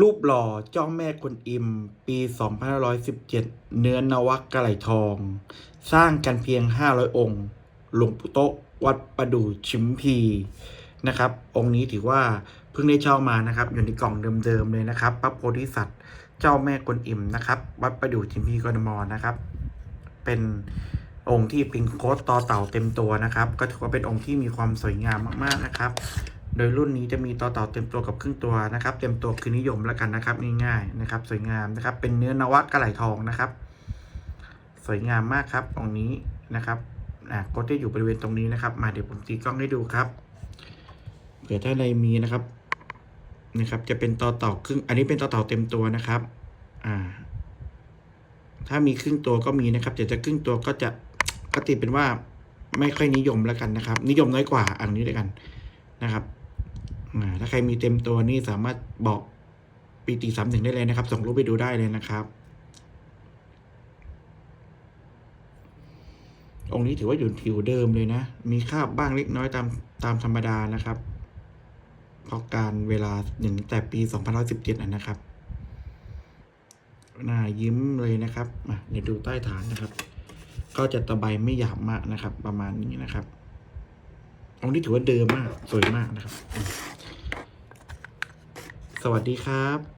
รูปหล่อเจ้าแม่กวนอิม ปี 2517 เนื้อนวักกระไหลทอง สร้างกันเพียง 500 องค์ หลวงปู่โตะวัดประดู่ชิมพีนะครับ องค์นี้ถือว่าเพิ่งได้เช่ามานะครับ อยู่ในกล่องเดิมๆเลยนะครับพระโพธิสัตว์ เจ้าแม่กวนอิมนะครับ วัดประดู่ชิมพีกรทมนะครับ เป็นองค์ที่ปิงโคตต่อเต่าเต็มตัวนะครับ ก็ถือว่าเป็นองค์ที่มีความสวยงามมากๆนะครับ โดยรุ่นนี้จะมีต่อเต่าเต็มตัวกับครึ่งตัวนะครับ เต็มตัวคือนิยมแล้วกันนะครับง่ายๆนะครับ สวยงามนะครับ เป็นเนื้อนวะกระไหลทองนะครับ สวยงามมากครับองนี้นะครับอะก็จะอยู่บริเวณตรงนี้นะครับ มาเดี๋ยวผมตีกล้องให้ดูครับเผื่อถ้าใดมีนะครับนะครับ จะเป็นต่อเต่าครึ่ง อันนี้เป็นต่อเต่าเต็มตัวนะครับ อ่า ถ้ามีครึ่งตัวก็มีนะครับแต่จะครึ่งตัวก็จะก็ตีเป็นว่าไม่ค่อยนิยมแล้วกันนะครับ นิยมน้อยกว่าอันนี้เลยกันนะครับ ถ้าใครมีเต็มตัวนี่สามารถบอกปีติสามหนึ่งได้เลยนะครับ ส่งรูปไปดูได้เลยนะครับ องค์นี้ถือว่าอยู่ผิวเดิมเลยนะ มีคราบบ้างเล็กน้อยตามตามธรรมดานะครับ เพราะการเวลาหนึ่งแต่ปี2017อะนะครับ หน้ายิ้มเลยนะครับเดี๋ยวดูใต้ฐานนะครับ ก็จะตะไบไม่หยาบมากนะครับ ประมาณนี้นะครับองค์นี้ถือว่าเดิมมาก สวยมากนะครับ สวัสดีครับ